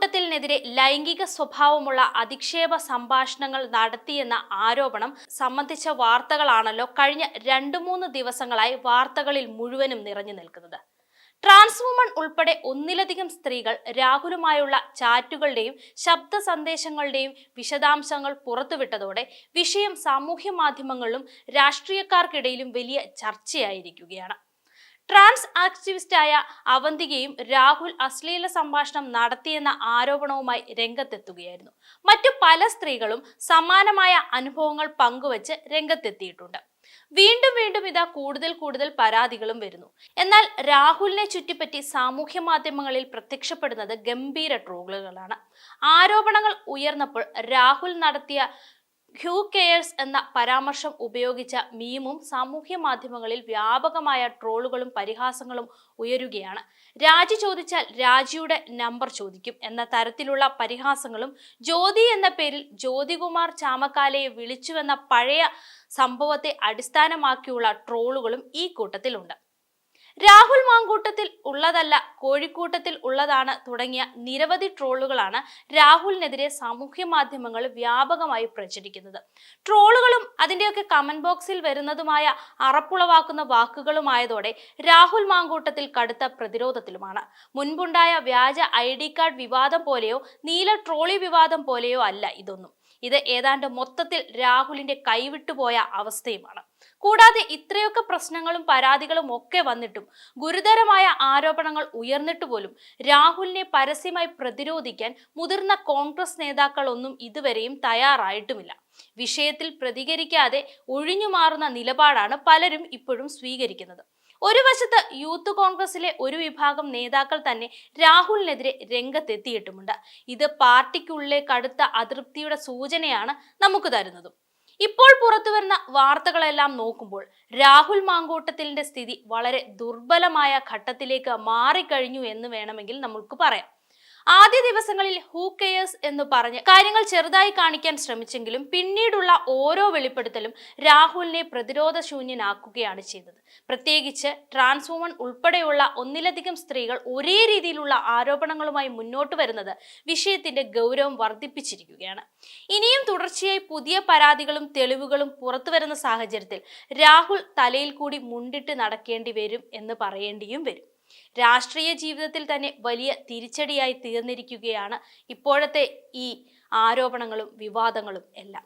മാങ്കൂട്ടത്തിനെതിരെ ലൈംഗിക സ്വഭാവമുള്ള അധിക്ഷേപ സംഭാഷണങ്ങൾ നടത്തിയെന്ന ആരോപണം സംബന്ധിച്ച വാർത്തകളാണല്ലോ കഴിഞ്ഞ രണ്ടു മൂന്ന് ദിവസങ്ങളായി വാർത്തകളിൽ മുഴുവനും നിറഞ്ഞു നിൽക്കുന്നത്. ട്രാൻസ് വുമൺ ഉൾപ്പെടെ ഒന്നിലധികം സ്ത്രീകൾ രാഹുലുമായുള്ള ചാറ്റുകളുടെയും ശബ്ദ സന്ദേശങ്ങളുടെയും വിശദാംശങ്ങൾ പുറത്തുവിട്ടതോടെ വിഷയം സാമൂഹ്യ മാധ്യമങ്ങളിലും രാഷ്ട്രീയക്കാർക്കിടയിലും വലിയ ചർച്ചയായിരിക്കുകയാണ്. ട്രാൻസ് ആക്ടിവിസ്റ്റായ അവന്തികയും രാഹുൽ അശ്ലീല സംഭാഷണം നടത്തിയെന്ന ആരോപണവുമായി രംഗത്തെത്തുകയായിരുന്നു. മറ്റു പല സ്ത്രീകളും സമാനമായ അനുഭവങ്ങൾ പങ്കുവച്ച് രംഗത്തെത്തിയിട്ടുണ്ട്. വീണ്ടും വീണ്ടും ഇതാ കൂടുതൽ കൂടുതൽ പരാതികളും വരുന്നു. എന്നാൽ രാഹുലിനെ ചുറ്റിപ്പറ്റി സാമൂഹ്യ മാധ്യമങ്ങളിൽ പ്രത്യക്ഷപ്പെടുന്നത് ഗംഭീര ട്രോളുകളാണ്. ആരോപണങ്ങൾ ഉയർന്നപ്പോൾ രാഹുൽ നടത്തിയ ഹ്യൂ കെയേഴ്സ് എന്ന പരാമർശം ഉപയോഗിച്ച മീമും സാമൂഹ്യ മാധ്യമങ്ങളിൽ വ്യാപകമായ ട്രോളുകളും പരിഹാസങ്ങളും ഉയരുകയാണ്. രാജി ചോദിച്ചാൽ രാജിയുടെ നമ്പർ ചോദിക്കും എന്ന തരത്തിലുള്ള പരിഹാസങ്ങളും ജ്യോതി എന്ന പേരിൽ ജ്യോതികുമാർ ചാമക്കാലയെ വിളിച്ചുവെന്ന പഴയ സംഭവത്തെ അടിസ്ഥാനമാക്കിയുള്ള ട്രോളുകളും ഈ കൂട്ടത്തിലുണ്ട്. രാഹുൽ മാങ്കൂട്ടത്തിൽ ഉള്ളതല്ല കോഴിക്കൂട്ടത്തിൽ ഉള്ളതാണ് തുടങ്ങിയ നിരവധി ട്രോളുകളാണ് രാഹുലിനെതിരെ സാമൂഹ്യ മാധ്യമങ്ങൾ വ്യാപകമായി പ്രചരിക്കുന്നത്. ട്രോളുകളും അതിന്റെയൊക്കെ കമന്റ് ബോക്സിൽ വരുന്നതുമായ അറപ്പുളവാക്കുന്ന വാക്കുകളുമായതോടെ രാഹുൽ മാങ്കൂട്ടത്തിൽ കടുത്ത പ്രതിരോധത്തിലുമാണ്. മുൻപുണ്ടായ വ്യാജ ഐ ഡി കാർഡ് വിവാദം പോലെയോ നീല ട്രോളി വിവാദം പോലെയോ അല്ല ഇതൊന്നും. ഇത് ഏതാണ്ട് മൊത്തത്തിൽ രാഹുലിന്റെ കൈവിട്ടുപോയ അവസ്ഥയുമാണ്. കൂടാതെ ഇത്രയൊക്കെ പ്രശ്നങ്ങളും പരാതികളും ഒക്കെ വന്നിട്ടും ഗുരുതരമായ ആരോപണങ്ങൾ ഉയർന്നിട്ട് പോലും രാഹുലിനെ പരസ്യമായി പ്രതിരോധിക്കാൻ മുതിർന്ന കോൺഗ്രസ് നേതാക്കളൊന്നും ഇതുവരെയും തയ്യാറായിട്ടുമില്ല. വിഷയത്തിൽ പ്രതികരിക്കാതെ ഒഴിഞ്ഞു മാറുന്ന നിലപാടാണ് പലരും ഇപ്പോഴും സ്വീകരിക്കുന്നത്. ഒരു വശത്ത് യൂത്ത് കോൺഗ്രസിലെ ഒരു വിഭാഗം നേതാക്കൾ തന്നെ രാഹുലിനെതിരെ രംഗത്തെത്തിയിട്ടുമുണ്ട്. ഇത് പാർട്ടിക്കുള്ളിലെ കടുത്ത അതൃപ്തിയുടെ സൂചനയാണ് നമുക്ക് തരുന്നതും. ഇപ്പോൾ പുറത്തുവരുന്ന വാർത്തകളെല്ലാം നോക്കുമ്പോൾ രാഹുൽ മാങ്കൂട്ടത്തിലിന്റെ സ്ഥിതി വളരെ ദുർബലമായ ഘട്ടത്തിലേക്ക് മാറിക്കഴിഞ്ഞു എന്ന് വേണമെങ്കിൽ നമുക്ക് പറയാം. ആദ്യ ദിവസങ്ങളിൽ ഹൂ കെയേഴ്സ് എന്ന് പറഞ്ഞ് കാര്യങ്ങൾ ചെറുതായി കാണിക്കാൻ ശ്രമിച്ചെങ്കിലും പിന്നീടുള്ള ഓരോ വെളിപ്പെടുത്തലും രാഹുലിനെ പ്രതിരോധ ശൂന്യനാക്കുകയാണ് ചെയ്തത്. പ്രത്യേകിച്ച് ട്രാൻസ് വുമൺ ഉൾപ്പെടെയുള്ള ഒന്നിലധികം സ്ത്രീകൾ ഒരേ രീതിയിലുള്ള ആരോപണങ്ങളുമായി മുന്നോട്ട് വരുന്നത് വിഷയത്തിന്റെ ഗൗരവം വർദ്ധിപ്പിച്ചിരിക്കുകയാണ്. ഇനിയും തുടർച്ചയായി പുതിയ പരാതികളും തെളിവുകളും പുറത്തു വരുന്ന സാഹചര്യത്തിൽ രാഹുൽ തലയിൽ കൂടി മുണ്ടിട്ട് നടക്കേണ്ടി വരും എന്ന് പറയേണ്ടിയും വരും. രാഷ്ട്രീയ ജീവിതത്തിൽ തന്നെ വലിയ തിരിച്ചടിയായി തീർന്നിരിക്കുകയാണ് ഇപ്പോഴത്തെ ഈ ആരോപണങ്ങളും വിവാദങ്ങളും എല്ലാം.